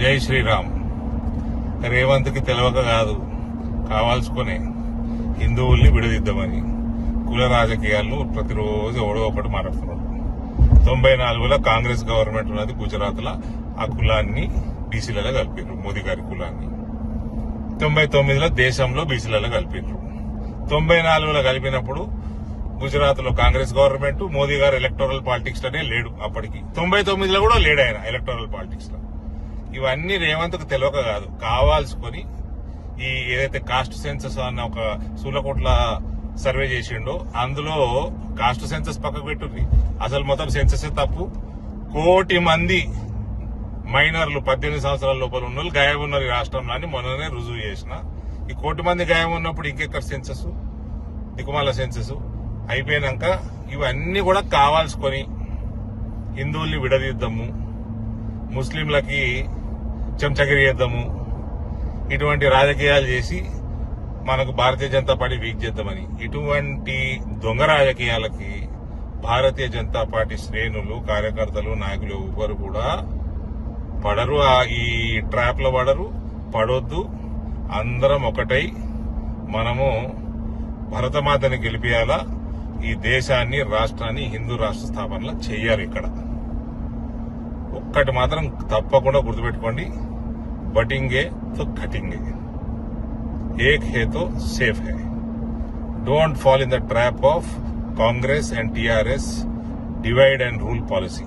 జై శ్రీరామ్. రేవంత్కి తెలవక కాదు కావాల్సుకునే హిందువుల్ని విడదిద్దామని కుల రాజకీయాలను ప్రతిరోజు ఎవడో ఒకటి మాట్లాడుతున్నాడు. తొంభై నాలుగులో కాంగ్రెస్ గవర్నమెంట్ ఉన్నది గుజరాత్లో ఆ కులాన్ని బీసీలలో కలిపారు మోదీ గారి కులాన్ని. తొంభై తొమ్మిదిలో దేశంలో బీసీలలో కలిపారు తొంభై నాలుగులో కలిపినప్పుడు గుజరాత్లో కాంగ్రెస్ గవర్నమెంట్ మోదీ గారు ఎలక్టోరల్ పాలిటిక్స్లోనే లేడు అప్పటికి. తొంభై తొమ్మిదిలో కూడా లేడు ఆయన ఎలక్టోరల్ పాలిటిక్స్లో ఇవన్నీ రేవంత్కు తెలియక కాదు. కావాల్సుకొని ఈ ఏదైతే కాస్ట్ సెన్సస్ అన్న ఒక సూలకోట్ల సర్వే చేసిండో అందులో కాస్ట్ సెన్సస్ పక్కకు పెట్టుంది అసలు మొత్తం సెన్సస్ తప్పు. కోటి మంది మైనర్లు పద్దెనిమిది సంవత్సరాల లోపల ఉన్న వాళ్ళు గాయం ఉన్నారు ఈ రాష్ట్రంలో అని మొన్ననే రుజువు చేసిన. ఈ కోటి మంది గాయం ఉన్నప్పుడు ఇంకెక్కడ సెన్సస్ దికుమాల సెన్సస్ అయిపోయినాక ఇవన్నీ కూడా కావాల్సుకొని హిందువుల్ని విడదీద్దాము. ముస్లింలకి చెంచగిరి చేద్దాము ఇటువంటి రాజకీయాలు చేసి మనకు భారతీయ జనతా పార్టీ వీక్ చేద్దామని. ఇటువంటి దొంగ రాజకీయాలకి భారతీయ జనతా పార్టీ శ్రేణులు కార్యకర్తలు నాయకులు ఎవ్వరు కూడా పడరు. ఆ ఈ ట్రాప్లో పడరు పడొద్దు. అందరం ఒకటై మనము భరతమాతని గెలిపియాలా? ఈ దేశాన్ని రాష్ట్రాన్ని హిందూ రాష్ట్ర స్థాపనలో చేయాలి ఇక్కడ. ఒక్కటి మాత్రం తప్పకుండా గుర్తుపెట్టుకోండి. బటింగే తో కటింగే ఏక్ హే తో safe hey don't fall in the trap of Congress and TRS divide and rule policy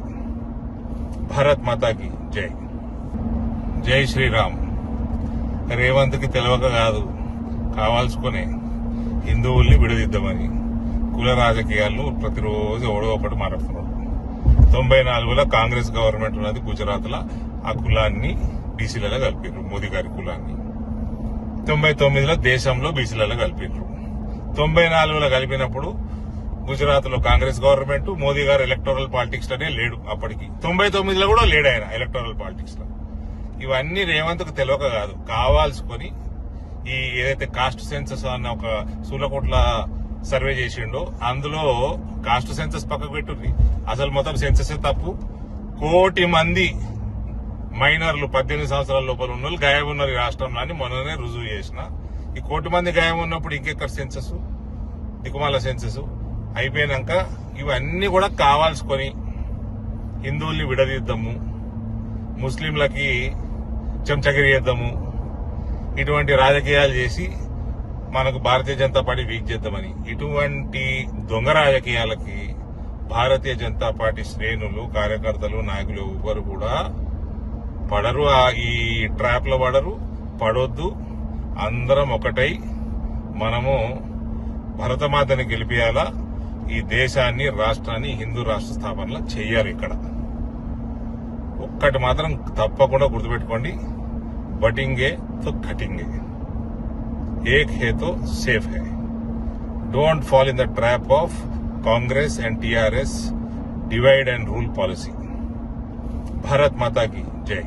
Bharat మాతాకి జై జై శ్రీరామ్ రేవంత్కి తెలియక కాదు కావాల్సుకునే హిందువుల్ని విడదీద్దామని కుల రాజకీయాలను ప్రతిరోజు ఎవడో ఒకటి మాట్లాడుతున్నాడు తొంభై నాలుగులో కాంగ్రెస్ గవర్నమెంట్ ఉన్నది గుజరాత్లో ఆ కులాన్ని బీసీలలో కలిపారు మోదీ గారి కులాన్ని. తొంభై తొమ్మిదిలో దేశంలో బీసీలలో కలిపారు తొంభై నాలుగులో కలిపినప్పుడు గుజరాత్లో కాంగ్రెస్ గవర్నమెంట్ మోదీ గారు ఎలక్టోరల్ పాలిటిక్స్లోనే లేడు అప్పటికి. తొంభై తొమ్మిదిలో కూడా లేడు ఆయన ఎలక్టోరల్ పాలిటిక్స్లో. ఇవన్నీ రేవంత్కు తెలియక కాదు కావాల్సుకొని ఈ ఏదైతే కాస్ట్ సెన్సస్ అన్న ఒక సూలకోట్ల సర్వే చేసిండు అందులో కాస్ట్ సెన్సస్ పక్కకు పెట్టుంది అసలు మొత్తం సెన్సస్ తప్పు. కోటి మంది మైనర్లు పద్దెనిమిది సంవత్సరాల లోపల ఉన్న వాళ్ళు గాయం ఉన్నారు ఈ రాష్ట్రంలో అని మొన్ననే రుజువు చేసిన. ఈ కోటి మంది గాయం ఉన్నప్పుడు ఇంకెక్కడ సెన్సస్? దికుమాల సెన్సస్. అయిపోయినాక ఇవన్నీ కూడా కావాల్సుకొని హిందువుల్ని విడదీద్దాము. ముస్లింలకి చెంచగిరి చేద్దాము. ఇటువంటి రాజకీయాలు చేసి మనకు భారతీయ జనతా పార్టీ వీక్ చేద్దామని. ఇటువంటి దొంగ రాజకీయాలకి భారతీయ జనతా పార్టీ శ్రేణులు కార్యకర్తలు నాయకులు ఎవ్వరు కూడా పడరు. ఆ ఈ ట్రాప్లో పడరు పడొద్దు. అందరం ఒకటై మనము భరతమాతని గెలిపియాలా? ఈ దేశాన్ని రాష్ట్రాన్ని హిందూ రాష్ట్ర స్థాపనలో చేయాలి ఇక్కడ. ఒక్కటి మాత్రం తప్పకుండా గుర్తుపెట్టుకోండి. బటింగే తో కటింగే. एक है तो सेफ़ है। Don't fall in the trap of Congress and TRS divide and rule policy Bharat माता की जय।